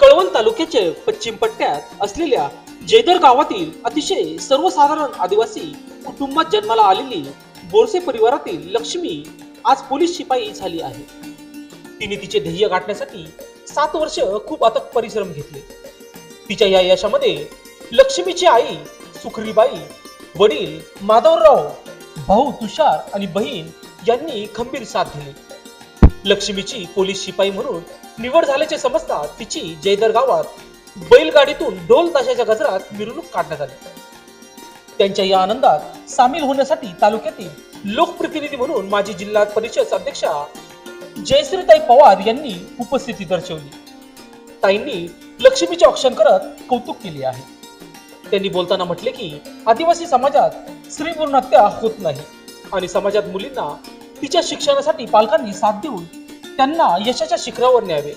कळवण तालुक्याच्या पश्चिम पट्ट्यात असलेल्या जेदर गावातील अतिशय सर्वसाधारण आदिवासी कुटुंबात जन्माला आलेली बोरसे परिवारातील लक्ष्मी आज पोलीस शिपाई झाली आहे. तिने तिचे ध्येय गाठण्यासाठी सात वर्ष खूप अथक परिश्रम घेतले. तिच्या या यशामध्ये लक्ष्मीची आई सुखरीबाई वडील माधवराव भाऊ तुषार आणि बहीण यांनी खंबीर साथ दिली. लक्ष्मीची पोलीस शिपाई म्हणून निवड झाल्याचे समजता तिची जयदर गावात बैलगाडीतून ढोल ताशाच्या गजरात मिरवणूक काढण्यात आली. त्यांच्या या आनंदात सामील होण्यासाठी तालुक्यातील लोकप्रतिनिधी म्हणून माजी जिल्हा परिषद अध्यक्षा जयश्रीताई पवार यांनी उपस्थिती दर्शवली. ताईंनी लक्ष्मीचे औक्षण करत कौतुक केले आहे. त्यांनी बोलताना म्हटले की आदिवासी समाजात स्त्री भ्रूण हत्या होत नाही आणि समाजात मुलींना तिच्या शिक्षणासाठी पालकांनी साथ देऊन त्यांना यशाच्या शिखरावर न्यावे.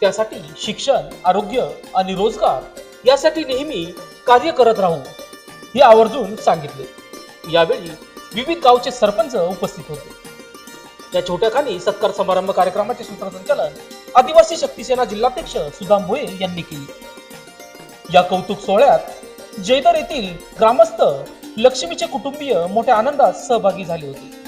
त्यासाठी शिक्षण आरोग्य आणि रोजगार यासाठी नेहमी कार्य करत राहू हे आवर्जून सांगितले. यावेळी विविध गावचे सरपंच उपस्थित होते. या छोट्याखानी सत्कार समारंभ कार्यक्रमाचे सूत्रसंचालन आदिवासी शक्ती सेना जिल्हाध्यक्ष सुदाम भोये यांनी केली. या कौतुक सोहळ्यात जयदर येथील ग्रामस्थ लक्ष्मीचे कुटुंबीय मोठ्या आनंदात सहभागी झाले होते.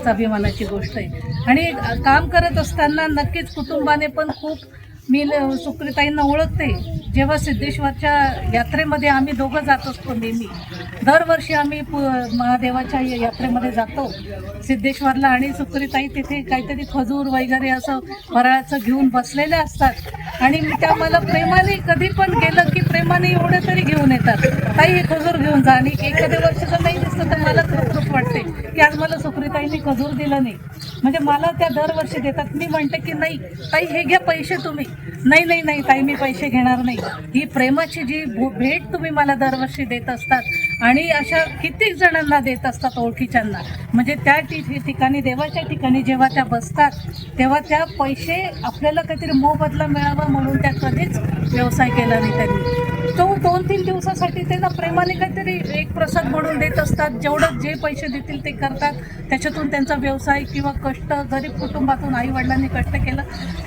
नक्कीच अभिमानाची गोष्ट आहे. आणि काम करत असताना नक्कीच कुटुंबाने पण खूप मी ल- सुकृताईंना ओळखते. जेव्हा सिद्धेश्वरच्या यात्रेमध्ये आम्ही दोघं जात असतो नेहमी. दरवर्षी आम्ही पु महादेवाच्या यात्रेमध्ये जातो. सिद्धेश्वरला आणि सुकृताई तिथे काहीतरी खजूर वगैरे असं फराळाचं घेऊन बसलेल्या असतात. आणि त्या मला प्रेमाने कधी पण गेलं की प्रेमाने एवढं तरी घेऊन येतात. ताई हे खजूर घेऊन जा. आणि एखाद्या वर्षाचं नाही दिसलं तर मला खूप वाटते. की आज मला सुकृताईंनी खजूर दिलं नाही. म्हणजे मला त्या दरवर्षी देतात. मी म्हणते की नाही ताई हे घ्या पैसे तुम्ही. नाही नाही नाही ताई मी पैसे घेणार नाही. ही प्रेमाची जी भेट तुम्ही मला दरवर्षी देत असतात आणि अशा कित्येक जणांना देत असतात ओळखीच्यांना. म्हणजे त्या ठिकाणी देवाच्या ठिकाणी जेव्हा त्या बसतात तेव्हा त्या पैसे आपल्याला काहीतरी मोबदला मिळावा म्हणून त्या कधीच व्यवसाय केला नाही त्यांनी. तो दोन तीन दिवसासाठी ते ना प्रेमाने काहीतरी एक प्रसाद म्हणून देत असतात. जेवढं जे पैसे देतील ते करतात. त्याच्यातून त्यांचा व्यवसाय किंवा कष्ट गरीब कुटुंबातून आई वडिलांनी कष्ट केलं.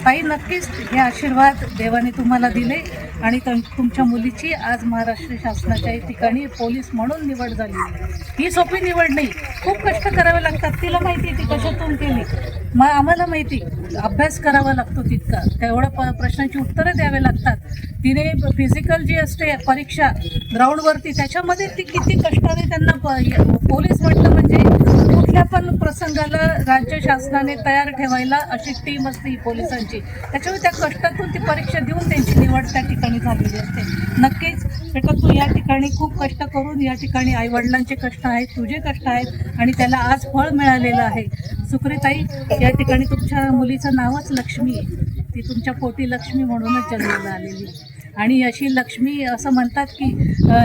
ताई नक्कीच हे आशीर्वाद देवाने तुम्हाला दिले आणि तुमच्या मुलीची आज महाराष्ट्र शासनाच्या ठिकाणी पोलीस म्हणून निवड झाली. ही सोपी निवड नाही. खूप कष्ट करावे लागतात. तिला माहिती आहे ती कशातून केली. मग आम्हाला माहिती. अभ्यास करावा लागतो तितका. तेवढं प प्रश्नांची उत्तरं द्यावे लागतात. तिने फिजिकल जी असते परीक्षा ग्राउंडवरती त्याच्यामध्ये ती किती कष्टाने त्यांना प- पोलीस म्हटलं म्हणजे कुठल्या पण प्रसंगाला राज्य शासनाने तयार ठेवायला अशी टीम असते ही पोलिसांची. त्याच्यामुळे त्या कष्टातून ती परीक्षा देऊन त्यांची निवड त्या ठिकाणी झालेली असते. नक्कीच बेटा तू या ठिकाणी खूप कष्ट करून या ठिकाणी आईवडिलांचे कष्ट आहेत तुझे कष्ट आहेत आणि त्याला आज फळ मिळालेलं आहे. सुक्रेताई या ठिकाणी तुमच्या मुलीचं नावच लक्ष्मी आहे. ती तुमच्या पोटी लक्ष्मी म्हणूनच जन्माला आलेली. आणि अशी लक्ष्मी असं म्हणतात की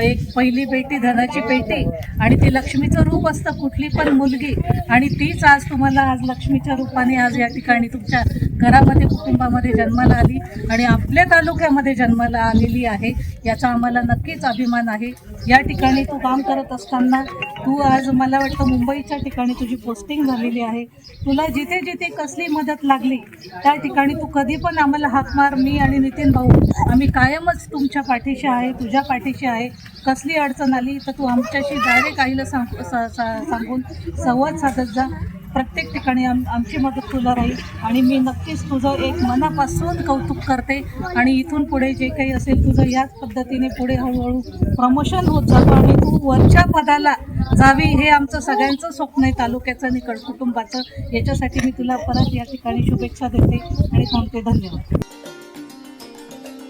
एक पहिली बेटी धनाची पेटी आणि ती लक्ष्मीचं रूप असतं कुठली पण मुलगी. आणि तीच आज तुम्हाला आज लक्ष्मीच्या रूपाने आज या ठिकाणी तुमच्या घरामध्ये कुटुंबामध्ये जन्माला आली आणि आपल्या तालुक्यामध्ये जन्माला आलेली आहे. याचा आम्हाला नक्कीच अभिमान आहे. या ठिकाणी तू काम करत असताना तू आज मला वाटतं मुंबईच्या ठिकाणी तुझी पोस्टिंग झालेली आहे. तुला जिथे जिथे कसली मदत लागली त्या ठिकाणी तू कधी पण आम्हाला हाक मार मी आणि नितीन भाऊ आम्ही कायमच तुमच्या पाठीशी आहे तुझ्या पाठीशी आहे. कसली अडचण आली तर तू आमच्याशी डायरेक्ट आईला सांग सा- सा- सांगून संवाद साधत जा. प्रत्येक ठिकाणी आम आमची मदत तुला राहील आणि मी नक्कीच तुझं एक मनापासून कौतुक करते आणि इथून पुढे जे काही असेल तुझं याच पद्धतीने पुढे हळूहळू प्रमोशन होत जातं आणि तू वरच्या पदाला जावी हे आमचं सगळ्यांचं स्वप्न आहे तालुक्याचं निकड कुटुंबाचं. याच्यासाठी मी तुला परत या ठिकाणी शुभेच्छा देते आणि थांबते. धन्यवाद.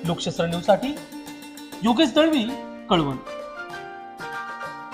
लोकशास्त्र न्यूजसाठी योगेश दळवी कळवण.